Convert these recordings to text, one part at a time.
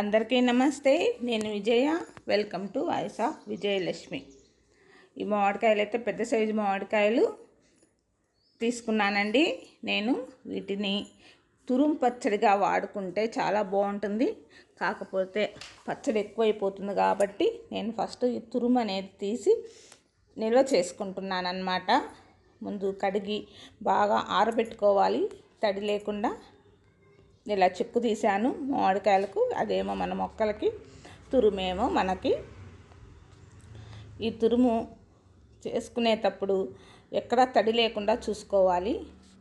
అందరికీ నమస్తే నేను Vijaya. Welcome to voice of Vijayalakshmi ఈ మామిడికాయలు అయితే పెద్ద సైజు మామిడికాయలు తీసుకున్నానండి. నేను వీటిని తురుము పచ్చడిగా వాడుకుంటే చాలా బాగుంటుంది. కాకపోతే పచ్చడి ఎక్కువైపోతుంది కాబట్టి నేను ఫస్ట్ ఈ తురుము అనేది తీసి నిల్వ చేసుకుంటున్నాను అనమాట ముందు కడిగి బాగా ఆరబెట్టుకోవాలి. తడి లేకుండా ఇలా చెక్కు తీశాను మామిడికాయలకు అదేమో మన మొక్కలకి తురుమేమో మనకి. ఈ తురుము చేసుకునేటప్పుడు ఎక్కడ తడి లేకుండా చూసుకోవాలి.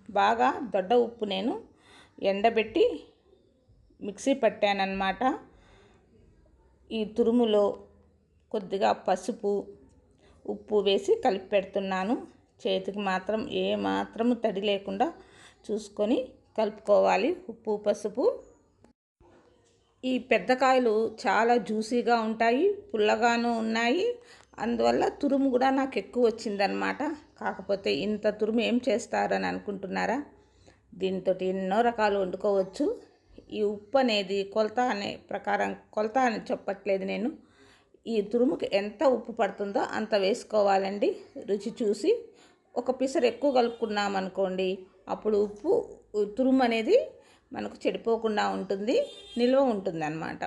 బాగా దొడ్డ ఉప్పు నేను ఎండబెట్టి మిక్సీ పట్టానన్నమాట. ఈ తురుములో కొద్దిగా పసుపు ఉప్పు వేసి కలిపి పెడుతున్నాను. చేతికి మాత్రం ఏ మాత్రము తడి లేకుండా చూసుకొని కలుపుకోవాలి. ఉప్పు పసుపు. ఈ పెద్ద కాయలు చాలా జ్యూసీగా ఉంటాయి పుల్లగాను ఉన్నాయి. అందువల్ల తురుము కూడా నాకు ఎక్కువ వచ్చిందనమాట కాకపోతే ఇంత తురుము ఏం చేస్తారని అనుకుంటున్నారా? దీంతో ఎన్నో రకాలు వండుకోవచ్చు. ఈ ఉప్పు అనేది కొలత అనే ప్రకారం కొలత అని చెప్పట్లేదు నేను. ఈ తురుముకి ఎంత ఉప్పు పడుతుందో అంత వేసుకోవాలండి. రుచి చూసి ఒక పిసరు ఎక్కువ కలుపుకున్నాం అనుకోండి అప్పుడు ఉప్పు తురుము అనేది మనకు చెడిపోకుండా ఉంటుంది నిల్వ ఉంటుంది అన్నమాట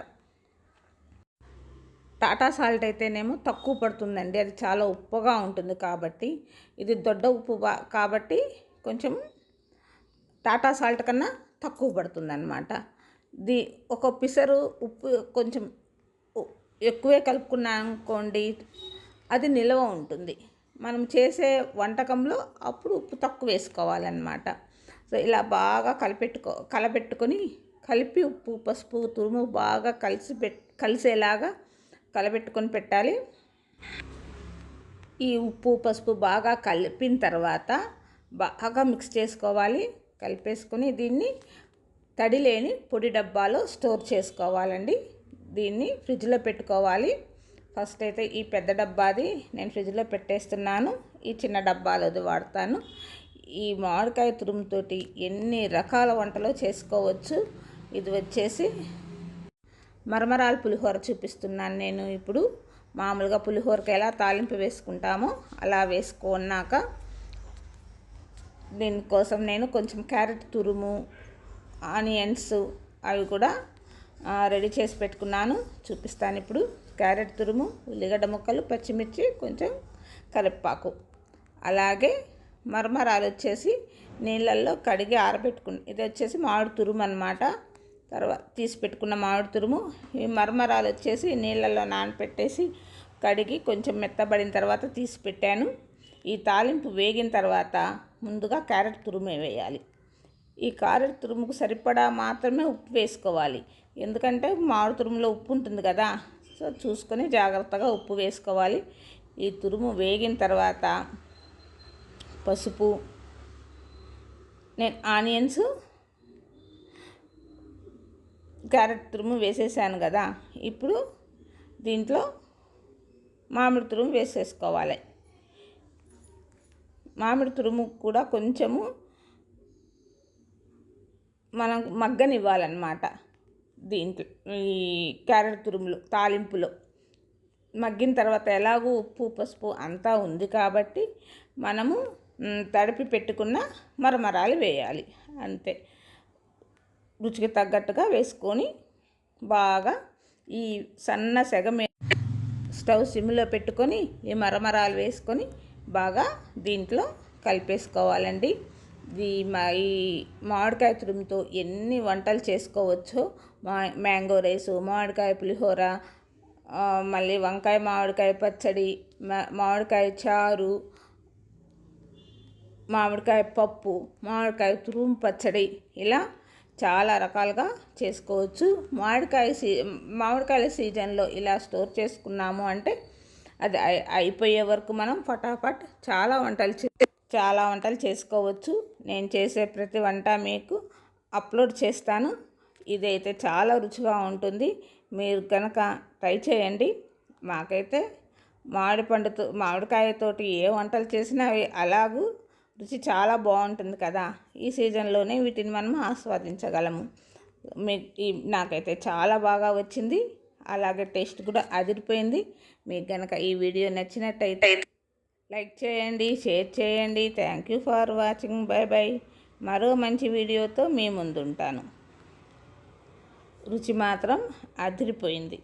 టాటా సాల్ట్ అయితేనేమో తక్కువ పడుతుందండి అది చాలా ఉప్పుగా ఉంటుంది కాబట్టి. ఇది దొడ్డ ఉప్పు కాబట్టి కొంచెం టాటా సాల్ట్ కన్నా తక్కువ పడుతుందన్నమాట. ది ఒక పిసరు ఉప్పు కొంచెం ఎక్కువే కలుపుకున్నానుకోండి అది నిల్వ ఉంటుంది. మనం చేసే వంటకంలో అప్పుడు ఉప్పు తక్కువ వేసుకోవాలన్నమాట. సో ఇలా బాగా కలిపెట్టుకో కలపెట్టుకొని కలిపి ఉప్పు పసుపు తురుము బాగా కలిసి పెట్ కలిసేలాగా కలబెట్టుకొని పెట్టాలి. ఈ ఉప్పు పసుపు బాగా కలిపిన తర్వాత బాగా మిక్స్ చేసుకోవాలి. కలిపేసుకొని దీన్ని తడి లేని పొడి డబ్బాలో స్టోర్ చేసుకోవాలండి. దీన్ని ఫ్రిడ్జ్లో పెట్టుకోవాలి. ఫస్ట్ అయితే ఈ పెద్ద డబ్బాది నేను ఫ్రిడ్జ్లో పెట్టేస్తున్నాను. ఈ చిన్న డబ్బాలోది వాడతాను. ఈ మామిడికాయ తురుముతోటి ఎన్ని రకాల వంటలు చేసుకోవచ్చు? ఇది వచ్చేసి మరమరాలు పులిహోర చూపిస్తున్నాను నేను ఇప్పుడు. మామూలుగా పులిహోరకి ఎలా తాలింపు వేసుకుంటామో. అలా వేసుకున్నాక దీనికోసం నేను కొంచెం క్యారెట్ తురుము ఆనియన్స్ అవి కూడా రెడీ చేసి పెట్టుకున్నాను. చూపిస్తాను ఇప్పుడు. క్యారెట్ తురుము ఉల్లిగడ్డ ముక్కలు పచ్చిమిర్చి కొంచెం కరివేపాకు. అలాగే మరమరాలు వచ్చేసి నీళ్ళల్లో కడిగి ఆరబెట్టుకుని ఇది వచ్చేసి మామిడి తురుము అనమాట తర్వాత తీసి పెట్టుకున్న మామిడి తురుము. ఈ మరమరాలు వచ్చేసి నీళ్ళల్లో నానపెట్టేసి కడిగి కొంచెం మెత్తబడిన తర్వాత తీసి పెట్టాను. ఈ తాలింపు వేగిన తర్వాత ముందుగా క్యారెట్ తురుమే వేయాలి. ఈ క్యారెట్ తురుముకు సరిపడా మాత్రమే ఉప్పు వేసుకోవాలి. ఎందుకంటే మామిడి తురుములో ఉప్పు ఉంటుంది కదా సో చూసుకొని జాగ్రత్తగా ఉప్పు వేసుకోవాలి. ఈ తురుము వేగిన తర్వాత పసుపు నేను ఆనియన్స్ క్యారెట్ తురుము వేసేసాను కదా. ఇప్పుడు దీంట్లో మామిడి తురుము వేసేసుకోవాలి. మామిడి తురుము కూడా కొంచెము మనం మగ్గనివ్వాలన్నమాట దీంట్లో ఈ క్యారెట్ తురుములు తాలింపులో. మగ్గిన తర్వాత ఎలాగో ఉప్పు పసుపు అంతా ఉంది కాబట్టి మనము తడిపి పెట్టుకున్న మరమరాలు వేయాలి. అంతే. రుచికి తగ్గట్టుగా వేసుకొని బాగా ఈ సన్న సెగ స్టవ్ సిమ్లో పెట్టుకొని ఈ మరమరాలు వేసుకొని బాగా దీంట్లో కలిపేసుకోవాలండి. ఈ మా ఈ మామిడికాయ తురుముతో ఎన్ని వంటలు చేసుకోవచ్చో మా మ్యాంగో రైసు మామిడికాయ పులిహోర మళ్ళీ వంకాయ మామిడికాయ పచ్చడి మామిడికాయ చారు మామిడికాయ పప్పు మామిడికాయ తురుము పచ్చడి ఇలా చాలా రకాలుగా చేసుకోవచ్చు. మామిడికాయ సీ మామిడికాయల సీజన్లో ఇలా స్టోర్ చేసుకున్నాము అంటే అది అయిపోయే వరకు మనం ఫటాఫట్ చాలా వంటలు చాలా వంటలు చేసుకోవచ్చు. నేను చేసే ప్రతి వంట మీకు అప్లోడ్ చేస్తాను. ఇదైతే చాలా రుచిగా ఉంటుంది. మీరు కనుక ట్రై చేయండి. మాకైతే మామిడి పండుతో మామిడికాయతోటి ఏ వంటలు చేసినా అవి అలాగూ రుచి చాలా బాగుంటుంది కదా. ఈ సీజన్లోనే వీటిని మనం ఆస్వాదించగలము. మీ నాకైతే చాలా బాగా వచ్చింది. అలాగే టేస్ట్ కూడా అదిరిపోయింది. మీకు కనుక ఈ వీడియో నచ్చినట్టయితే లైక్ చేయండి షేర్ చేయండి. Thank you for watching. Bye bye. మరో మంచి వీడియోతో మీ ముందుంటాను. రుచి మాత్రం అదిరిపోయింది.